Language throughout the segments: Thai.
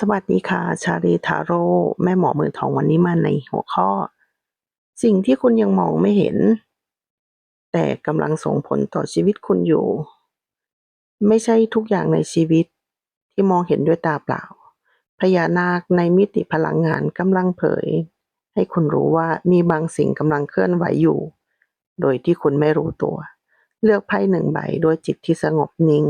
สวัสดีค่ะ ชาลีทาโร่แม่หมอมือทองวันนี้มาในหัวข้อ สิ่งที่คุณยังมองไม่เห็น แต่กำลังส่งผลต่อชีวิตคุณอยู่ ไม่ใช่ทุกอย่างในชีวิตที่มองเห็นด้วยตาเปล่า พญานาคในมิติพลังงานกำลังเผย ให้คุณรู้ว่ามีบางสิ่งกำลังเคลื่อนไหวอยู่ โดยที่คุณไม่รู้ตัว เลือกไพ่หนึ่งใบด้วยจิตที่สงบนิ่ง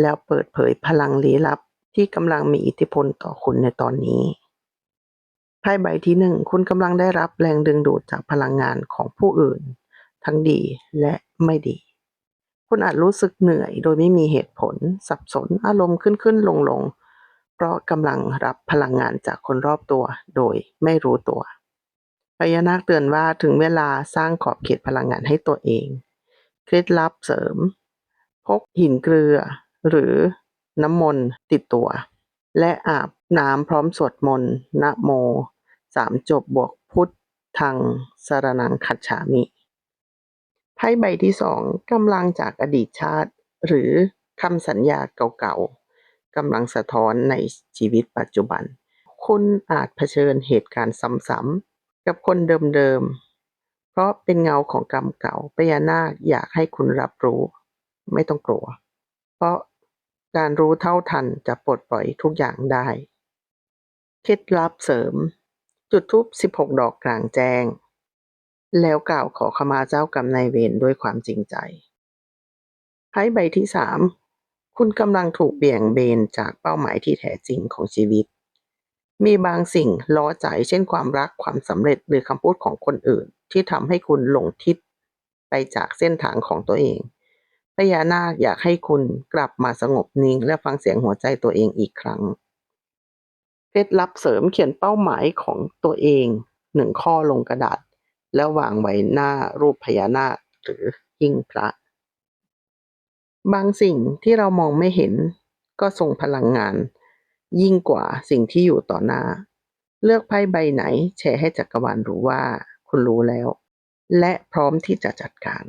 แล้วเปิดเผยพลังลี้ลับ ที่กำลังมีอิทธิพลต่อคุณในตอนนี้ ไพ่ใบที่หนึ่งคุณกำลังได้รับแรงดึงดูดจากพลังงานของผู้อื่น ทั้งดีและไม่ดี คุณอาจรู้สึกเหนื่อยโดยไม่มีเหตุผล สับสนอารมณ์ขึ้นขึ้นลงลงเพราะกำลังรับพลังงานจากคนรอบตัวโดยไม่รู้ตัวพญานาคเตือนว่าถึงเวลาสร้างขอบเขตพลังงานให้ตัวเอง เคล็ดลับเสริม พกหินเกลือ หรือ น้ำมนต์ติดตัว และอาบน้ำพร้อมสวดมนต์นะโมสามจบบวกพุทธังสรนังคัจฉามิไพ่ใบที่สองกำลังจากอดีตชาติ หรือคำสัญญาเก่าๆกำลังสะท้อนในชีวิตปัจจุบัน คุณอาจเผชิญเหตุการณ์ซ้ำๆกับคนเดิมๆ เพราะเป็นเงาของกรรมเก่าพญานาคอยากให้คุณรับรู้ ไม่ต้องกลัว เพราะ การรู้เท่าทันจะปลดปล่อยทุกอย่างได้ เคล็ดลับเสริม จุดธูป16 ดอกกลางแจ้ง แล้วกล่าวขอขมาเจ้ากรรมนายเวรด้วยความจริงใจไพ่ใบที่สามคุณกำลังถูกเบี่ยงเบนจากเป้าหมายที่แท้จริงของชีวิต มีบางสิ่งล้อใจเช่นความรักความสำเร็จหรือคำพูดของคนอื่น ที่ทำให้คุณหลงทิศไปจากเส้นทางของตัวเอง พญานาคอยากให้คุณกลับมาสงบนิ่ง และฟังเสียงหัวใจตัวเองอีกครั้ง เคล็ดลับเสริมเขียนเป้าหมายของตัวเองหนึ่งข้อลงกระดาษ แล้ววางไว้หน้ารูปพญานาคหรือหิ้งพระ บางสิ่งที่เรามองไม่เห็นก็ทรงพลังงาน ยิ่งกว่าสิ่งที่อยู่ต่อหน้า เลือกไพ่ใบไหนแชร์ให้จักรวาลรู้ว่า คุณรู้แล้ว และพร้อมที่จะจัดการ